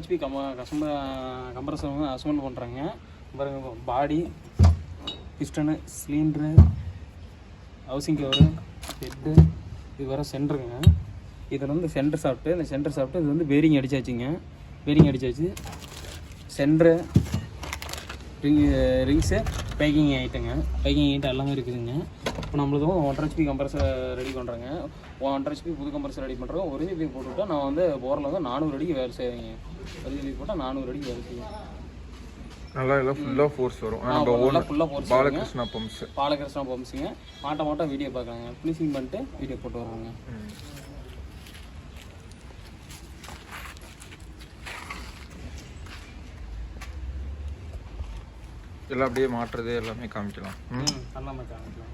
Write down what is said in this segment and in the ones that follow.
Customer compressor வந்து assemble பண்ணுறாங்க பாருங்க body piston cylinder housing cover head இது வர சென்டருங்க இதில் வந்து சென்டர் சாப்பிட்டு இந்த சென்டர் சாப்பிட்டு இது வந்து பேரிங் அடிச்சாச்சுங்க. பேரிங் அடிச்சாச்சு. சென்ட்ரு ரிங் ரிங்ஸு பேக்கிங் ஐட்டங்க பேக்கிங் ஐட்டம் எல்லாமே இருக்குதுங்க. இப்போ நம்மளதும் ஒன்றரை ஹெச்பி கம்ப்ரஸர் ரெடி பண்ணுறேங்க ஒன்றரை ஹெச்பி புது கம்ப்ரஸர் ரெடி பண்ணுறோம் ஒரு ஹெச்பி போட்டுவிட்டா நான் வந்து போரில் வந்து நானூறு அடிக்கு வேலை செய்வேங்க. ஒரு ஹெச்பி போட்டால் நானூறு அடிக்கு வேலை செய்வேன் நல்லா எல்லாம் ஃபுல்லாக ஃபோர்ஸ் வரும். நம்ம ஓன் ஃபுல்லாக போட்டு பாலகிருஷ்ணா பம்ப்ஸ் பாலகிருஷ்ணா பம்ப்ஸுங்க மாட்ட மாட்டம் வீடியோ பார்க்கலாங்க. ஃபினிஷிங் பண்ணிட்டு வீடியோ போட்டு வருவாங்க. எல்லாம் அப்படியே மாட்டுறது எல்லாமே காமிக்கலாம். எல்லாமே காமிக்கலாம்.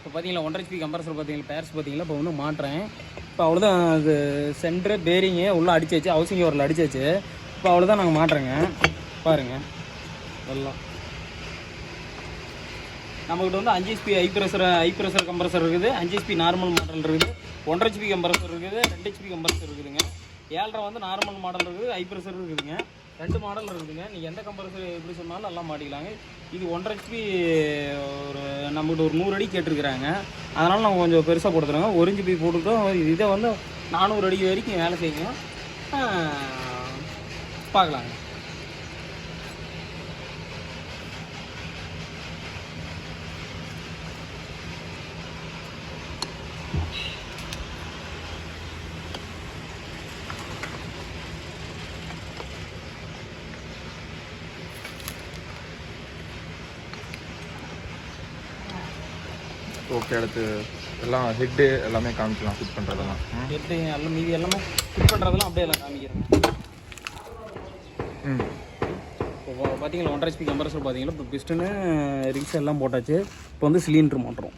இப்போ பார்த்தீங்களா ஒன்றரை ஹெச்பி கம்ப்ரஸர் பார்த்தீங்களா பேர்ஸ் பார்த்தீங்களா இப்போ ஒன்றும் மாட்டுறேன். இப்போ அவ்வளோதான் அது சென்ட்ரு பேரிங்கு உள்ளே அடிச்சாச்சு ஹவுசிங் ஓரில் அடிச்சாச்சு இப்போ அவ்வளோதான் நாங்கள் மாட்டுறேங்க. பாருங்கள் எல்லாம் நம்மகிட்ட வந்து அஞ்சு HP high pressure high pressure compressor இருக்குது அஞ்சு ஹெச்பி நார்மல் மாடல் இருக்குது ஒன்றரை ஹெச்பி கம்ப்ரஸர் இருக்குது ரெண்டு ஹெச்பி கம்ப்ரஸர் இருக்குதுங்க. ஏழரை வந்து நார்மல் மாடல் இருக்குது ஹை ப்ரெஷர் இருக்குதுங்க. ரெண்டு மாடல் இருக்குதுங்க. நீங்கள் எந்த கம்ப்ரஸர் எப்படி சொன்னாலும் நல்லா மாட்டிக்கலாங்க. இது ஒன்றரை ஹெச்பி ஒரு நம்மகிட்ட ஒரு நூறு அடி கேட்டிருக்கிறாங்க. அதனால் நம்ம கொஞ்சம் பெருசாக கொடுத்துருங்க ஒரு இன்ச்சு போய் போட்டுட்டோம் இதை வந்து நானூறு அடி வரைக்கும் வேலை செய்யும். பார்க்கலாங்க. ஓகே அடுத்து எல்லாம் ஹெட்டு எல்லாமே காமிக்கலாம் ஃபிட் பண்ணுறதெல்லாம். எப்படி எல்லாம் மீதி எல்லாமே ஃபிட் பண்ணுறதெல்லாம் அப்படியே எல்லாம் காமிக்கிறேன் ம். இப்போ பார்த்தீங்களா ஒன்றரை ஹெச்பி கம்ப்ரஸர் பார்த்தீங்களா இப்போ பிஸ்டனு ரிங்ஸ் எல்லாம் போட்டாச்சு. இப்போ வந்து சிலிண்டர் மாட்டுறோம்.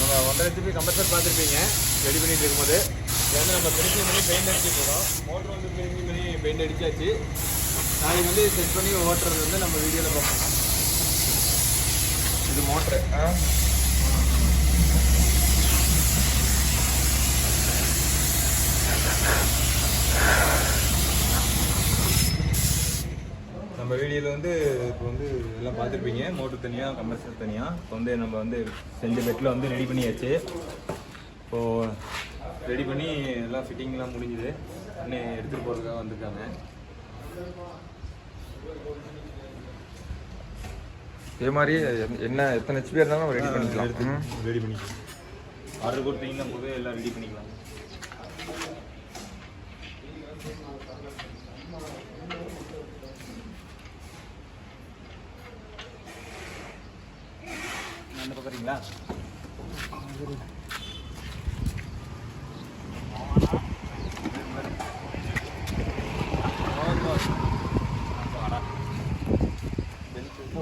நம்ம ஒன்றரை ஹெச்பி கம்ப்ரஸர் பார்த்துருப்பீங்க. ரெடி பண்ணிட்டு இருக்கும்போது. வந்து நம்ம ஃபினிஷிங் பண்ணி பெயிண்ட் அடிச்சு போகிறோம் மோட்டர் வந்து ஃபினிஷிங் பண்ணி பெயிண்ட் அடிச்சாச்சு. நாளைக்கு வந்து செட் பண்ணி ஓட்டுறது வந்து நம்ம வீடியோவில் பார்ப்போம். இது மோட்ரு ஆ? நம்ம வீடியோவில் வந்து இப்போ வந்து எல்லாம் பார்த்துருப்பீங்க. மோட்டர் தனியாக கம்ப்ரஸர் தனியாக இப்போ வந்து நம்ம வந்து செஞ்ச பெட்டில் வந்து ரெடி பண்ணியாச்சு. இப்போது ரெடி பண்ணி எல்லாம் ஃபிட்டிங்லாம் முடிஞ்சுது. இன்னும் எடுத்துகிட்டு போகிறதுக்காக வந்திருக்காங்க. இதே மாதிரி என்ன எத்தனை ஹெச்பி இருந்தாலும் ரெடி பண்ணிக்கலாம். ரெடி பண்ணிக்கலாம். ஆர்டர் கொடுத்தீங்கன்னா போது எல்லாம் ரெடி பண்ணிக்கலாம். அந்த பக்கம்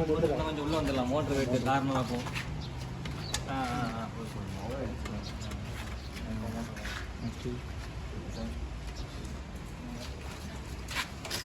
கொஞ்சம் உள்ள வந்துடலாம் மோட்டர் வெயிட்டு காரணம் ஆகும் ஆ ஆ ஆ